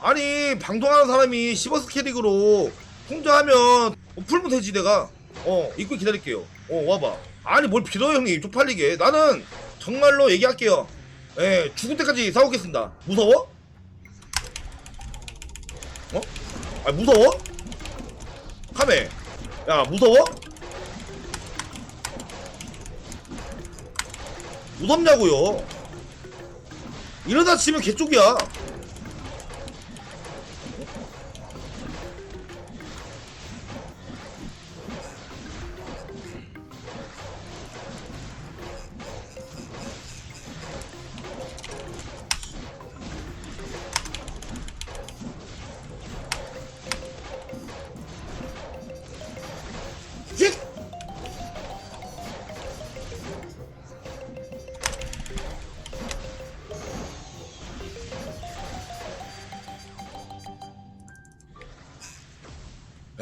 아니 방송하는 사람이 시버스 캐릭으로 통제하면 어, 풀면 되지 내가. 어 입고 기다릴게요. 어 와봐. 아니 뭘 빌어요 형님. 쪽팔리게. 나는 정말로 얘기할게요. 예 죽을 때까지 싸우겠습니다. 무서워? 어? 아 무서워? 카메. 야 무서워? 무섭냐고요 이러다 치면 개쪽이야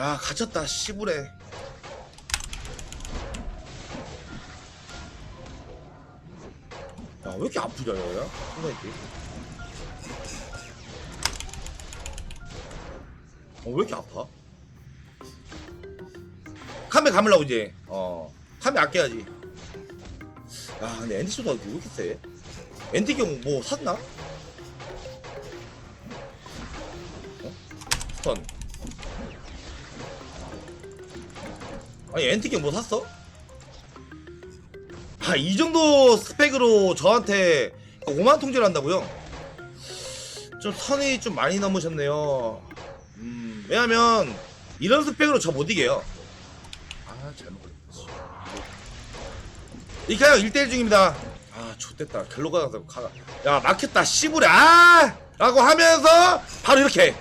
야 갇혔다 씨부래 야왜 이렇게 아프냐 야야 순간이지 어왜 이렇게 아파? 카메 감으려고 이제 어 카메 아껴야지 야 근데 소다 왜 이렇게 세? 엔티 경뭐 샀나? 어? 스턴 아니 엔티경 뭐 샀어? 아 이 정도 스펙으로 저한테 5만 통제를 한다고요? 좀 선이 좀 많이 넘으셨네요. 음 왜냐면 이런 스펙으로 저 못 이겨요. 아 잘못 걸렸지 이카형 1대1 중입니다. 아 좋됐다. 갤로가 가서 가. 야 막혔다 씨부래 아! 라고 하면서 바로 이렇게.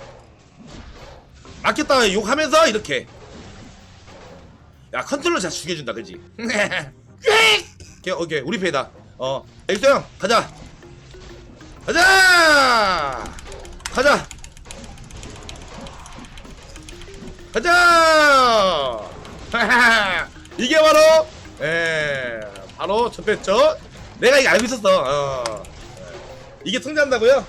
막혔다 욕하면서 이렇게 야 컨트롤 잘 죽여준다 그지? 오케이 오케이 우리 페이다. 어 엑소 형 가자. 가자! 가자! 가자! 이게 바로 예 바로 첫 배죠? 내가 이거 알고 있었어. 어. 이게 통제한다고요?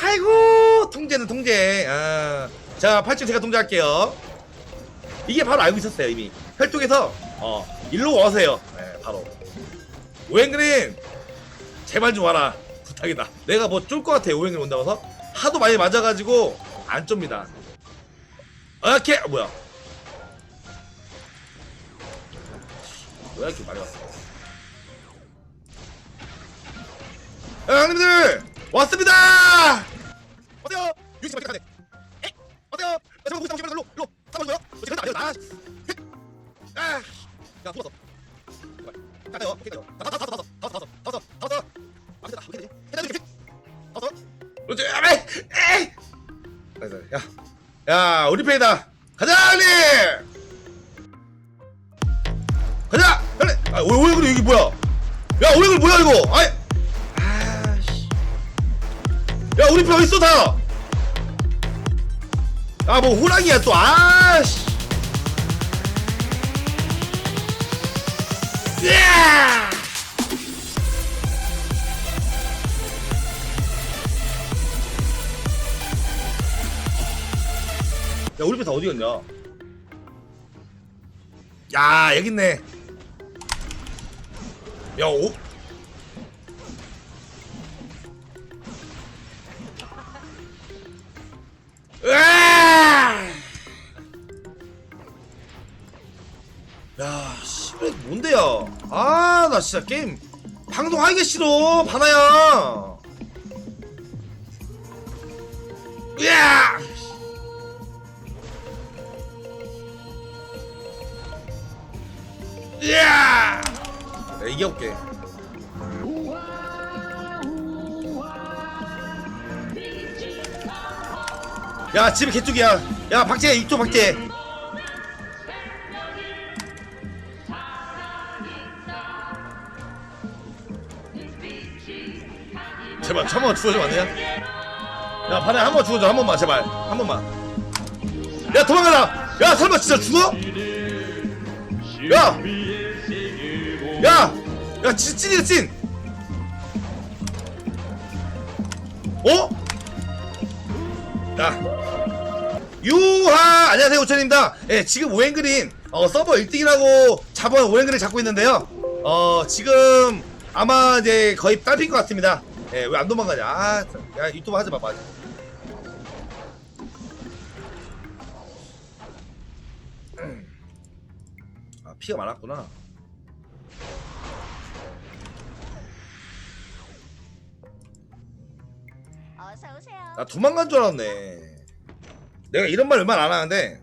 아이고 통제는 통제. 아. 자 8층 제가 통제할게요 이게 바로 알고 있었어요 이미. 혈통에서 어 일로 와세요. 네, 바로. 오행그린 제발 좀 와라. 부탁이다. 내가 뭐 쫄 것 같아 오행그린 온다고 해서. 하도 많이 맞아가지고 안 좁니다. 오케이 아, 뭐야? 왜 이렇게 많이 왔어? 야, 형님들! 왔습니다! 어때요? 유시 어디 가네 에? 어때요? 나 저거 보고 있다 일로 일로 까봐줘요 지금 나요. 나야 죽었어. 제발 깎아요 깎아요 다 왔어 다 왔어 다 왔어 다 왔어 다 왔어 아 됐다. 어떻게 되지 해다 되지 다 왔어 그렇지. 아메 에이! 야야 우리 페이다. 가자 형님! 가자! 아, 형님 아 오해 그래 여기 뭐야? 야 오해 그래 뭐야 이거? 아이! 아씨. 야 우리 페 어딨어 다? 아, 뭐 호랑이야 또. 아씨. 야! 야 우리 배다 어디 갔냐? 야 여기 있네. 야 오. 나 진짜 게임 방송하기 싫어, 바나야. 으야! 으야! 내가 이겨볼게. 야, 집에 개쪽이야. 야, 박재, 이쪽 박재. 제발 한 번만 죽어주면 안 되냐? 야 반에 한번 죽어줘 한 번만 제발 한 번만 야 도망가라 야 설마 진짜 죽어? 야! 야! 야 진, 찐이다 찐! 어? 자 유하 안녕하세요 오천입니다 예 지금 오행그린 어, 서버 1등이라고 자본 오행그린 잡고 있는데요 어 지금 아마 이제 거의 딸핀 것 같습니다 예 왜 안 도망가냐 아 야 유튜브 하지 마봐 아 피가 많았구나 어서 오세요. 나 도망간 줄 알았네. 내가 이런 말 웬만 안 하는데.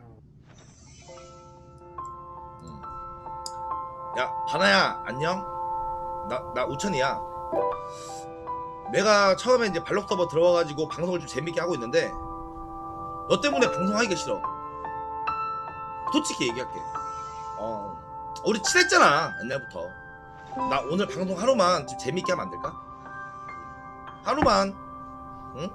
음. 야, 바나야, 안녕? 나, 나 우천이야. 내가 처음에 이제 발록 서버 들어와가지고 방송을 좀 재밌게 하고 있는데, 너 때문에 방송하기가 싫어. 솔직히 얘기할게. 어, 우리 친했잖아, 옛날부터. 나 오늘 방송 하루만 좀 재밌게 하면 안 될까? 하루만, 응?